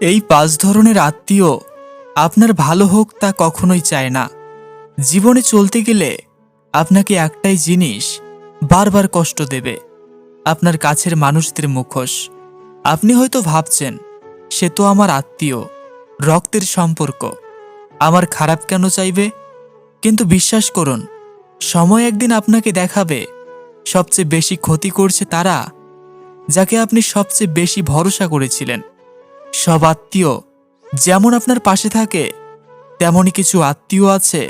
এই পাঁচ ধরনের আত্মীয় আপনার ভালো হোক তা কখনোই চায় না। জীবনে চলতে গেলে আপনাকে একটাই জিনিস বারবার কষ্ট দেবে, আপনার কাছের মানুষদের মুখোশ। আপনি হয়তো ভাবছেন, সে তো আমার আত্মীয়, রক্তের সম্পর্ক, আমার খারাপ কেন চাইবে? কিন্তু বিশ্বাস করুন, সময় একদিন আপনাকে দেখাবে, সবচেয়ে বেশি ক্ষতি করছে তারা, যাকে আপনি সবচেয়ে বেশি ভরসা করেছিলেন। সব আত্মীয় যেমন আপনার পাশে থাকে, তেমনই কিছু আত্মীয় আছে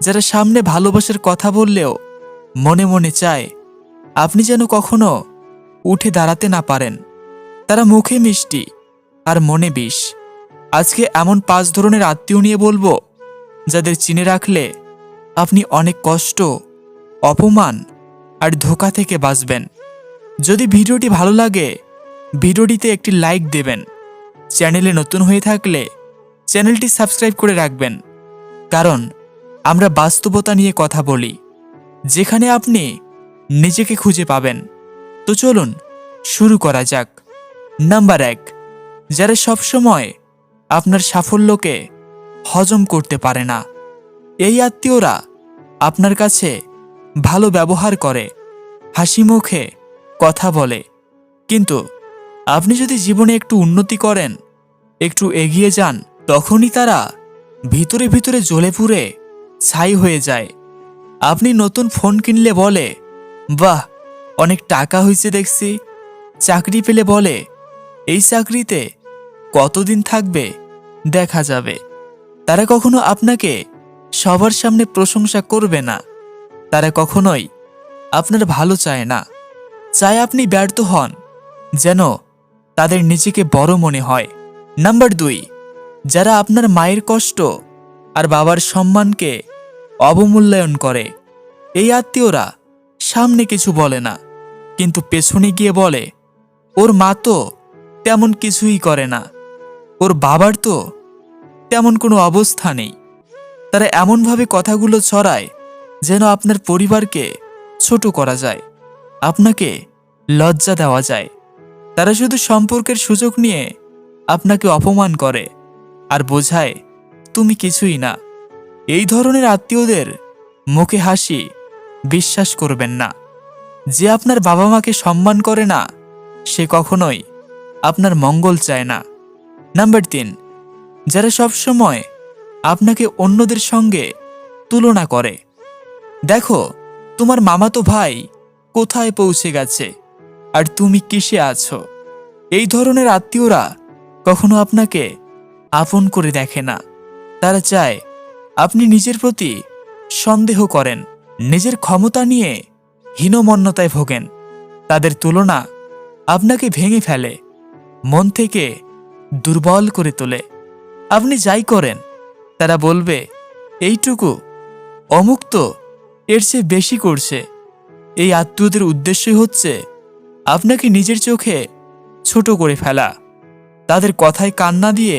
যারা সামনে ভালোবাসার কথা বললেও মনে মনে চায় আপনি যেন কখনো উঠে দাঁড়াতে না পারেন। তারা মুখে মিষ্টি আর মনে বিষ। আজকে এমন পাঁচ ধরনের আত্মীয় নিয়ে বলব যাদের চিনে রাখলে আপনি অনেক কষ্ট, অপমান আর ধোকা থেকে বাঁচবেন। যদি ভিডিওটি ভালো লাগে, ভিডিওটিতে একটি লাইক দেবেন। চ্যানেলে নতুন হয়ে থাকলে চ্যানেলটি সাবস্ক্রাইব করে রাখবেন। কারণ আমরা বাস্তবতা নিয়ে কথা বলি, যেখানে আপনি নিজেকে খুঁজে পাবেন। তো চলুন শুরু করা যাক। নাম্বার এক, যারা সবসময় আপনার সাফল্যকে হজম করতে পারে না, এই আত্মীয়রা আপনার কাছে ভালো ব্যবহার করে, হাসি মুখে কথা বলে। কিন্তু আপনি যদি জীবনে একটু উন্নতি করেন, একটু এগিয়ে যান, তখনই তারা ভিতরে ভিতরে জ্বলে পুড়ে ছাই হয়ে যায়। আপনি নতুন ফোন কিনলে বলে, বাহ, অনেক টাকা হয়েছে দেখছি। চাকরি পেলে বলে, এই চাকরিতে কতদিন থাকবে, দেখা যাবে। তারা কখনো আপনাকে সবার সামনে প্রশংসা করবে না। তারা কখনোই আপনার ভালো চায় না। চায় আপনি ব্যর্থ হন, যেন তাদের নিজেকে বড় মনে হয়। নাম্বার দুই, যারা আপনার মায়ের কষ্ট আর বাবার সম্মানকে অবমূল্যায়ন করে। এই আত্মীয়রা সামনে কিছু বলে না, কিন্তু পেছনে গিয়ে বলে, ওর মা তো তেমন কিছুই করে না। ওর বাবার তো তেমন কোনো অবস্থা নেই। তারা এমনভাবে কথাগুলো ছড়ায় যেন আপনার পরিবারকে ছোট করা যায়। আপনাকে লজ্জা দেওয়া যায়। তারা শুধু সম্পর্কের সুযোগ নিয়ে আপনাকে অপমান করে আর বোঝায়, তুমি কিছুই না। এই ধরনের আত্মীয়দের মুখে হাসি বিশ্বাস করবেন না। যে আপনার বাবা মাকে সম্মান করে না, সে কখনোই আপনার মঙ্গল চায় না। নাম্বার তিন, যারা সবসময় আপনাকে অন্যদের সঙ্গে তুলনা করে। দেখো, তোমার মামাতো ভাই কোথায় পৌঁছে গেছে? আর তুমি কিসে আছো? এই ধরনের আত্মীয়রা কখনো আপনাকে আপন করে দেখে না। তারা চায় আপনি নিজের প্রতি সন্দেহ করেন, নিজের ক্ষমতা নিয়ে হীনমন্যতায় ভোগেন। তাদের তুলনা আপনাকে ভেঙে ফেলে, মন থেকে দুর্বল করে তোলে। আপনি যাই করেন, তারা বলবে, এইটুকু অমুক্ত এর চেয়ে বেশি করছে। এই আত্মীয়দের উদ্দেশ্যই হচ্ছে আপনাকে নিজের চোখে ছোট করে ফেলা। তাদের কথায় কান্না দিয়ে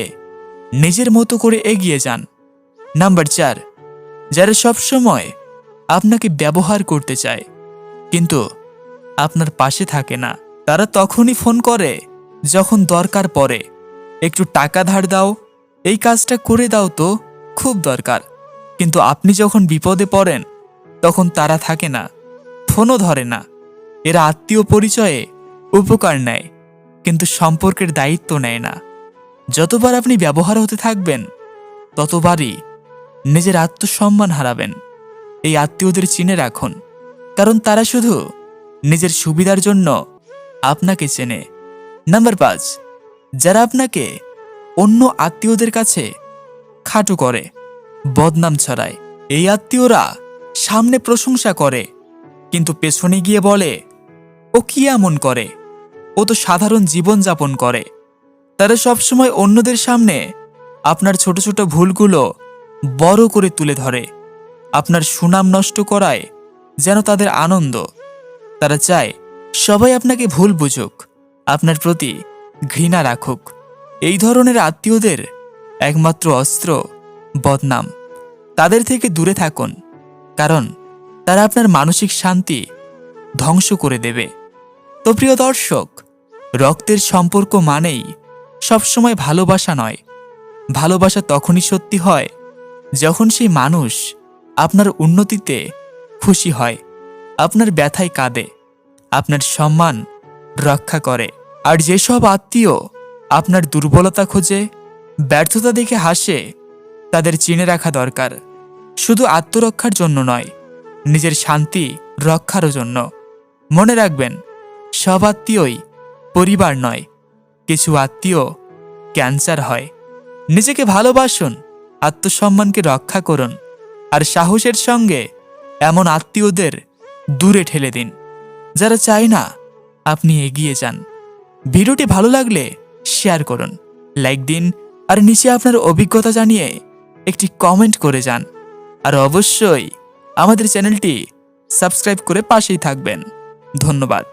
নিজের মতো করে এগিয়ে যান। নাম্বার চার, যারা সবসময় আপনাকে ব্যবহার করতে চায়, কিন্তু আপনার পাশে থাকে না। তারা তখনই ফোন করে যখন দরকার পড়ে। একটু টাকা ধার দাও, এই কাজটা করে দাও তো খুব দরকার। কিন্তু আপনি যখন বিপদে পড়েন, তখন তারা থাকে না, ফোনও ধরে না। এরা আত্মীয় পরিচয়ে উপকার নেয়, কিন্তু সম্পর্কের দায়িত্ব নেয় না। যতবার আপনি ব্যবহার হতে থাকবেন, ততবারই নিজের আত্মসম্মান হারাবেন। এই আত্মীয়দের চিনে রাখুন, কারণ তারা শুধু নিজের সুবিধার জন্য আপনাকে চেনে। নাম্বার পাঁচ, যারা আপনাকে অন্য আত্মীয়দের কাছে খাটো করে, বদনাম ছড়ায়। এই আত্মীয়রা সামনে প্রশংসা করে, কিন্তু পেছনে গিয়ে বলে ও কি এমন করে? ও তো সাধারণ জীবন যাপন করে। তারা সবসময় অন্যদের সামনে আপনার ছোট ছোট ভুলগুলো বড় করে তুলে ধরে। আপনার সুনাম নষ্ট করায় যেন তাদের আনন্দ। তারা চায় সবাই আপনাকে ভুল বুঝুক, আপনার প্রতি ঘৃণা রাখুক। এই ধরনের আত্মীয়দের একমাত্র অস্ত্র বদনাম। তাদের থেকে দূরে থাকুন, কারণ তারা আপনার মানসিক শান্তি ধ্বংস করে দেবে। তো প্রিয় দর্শক, রক্তের সম্পর্ক মানেই সবসময় ভালোবাসা নয়। ভালোবাসা তখনই সত্যি হয় যখন সেই মানুষ আপনার উন্নতিতে খুশি হয়, আপনার ব্যথায় কাঁদে, আপনার সম্মান রক্ষা করে। আর যেসব আত্মীয় আপনার দুর্বলতা খোঁজে, ব্যর্থতা দেখে হাসে, তাদের চিনে রাখা দরকার। শুধু আত্মরক্ষার জন্য নয়, নিজের শান্তি রক্ষারও জন্য। মনে রাখবেন, সব আত্মীয়ই পরিবার নয়, কিছু আত্মীয় ক্যান্সার হয়। নিজেকে ভালোবাসুন, আত্মসম্মানকে রক্ষা করুন, আর সাহসের সঙ্গে এমন আত্মীয়দের দূরে ঠেলে দিন, যারা চায় না আপনি এগিয়ে যান। ভিডিওটি ভালো লাগলে শেয়ার করুন, লাইক দিন, আর নিচে আপনার অভিজ্ঞতা জানিয়ে একটি কমেন্ট করে যান। আর অবশ্যই আমাদের চ্যানেলটি সাবস্ক্রাইব করে পাশেই থাকবেন। ধন্যবাদ।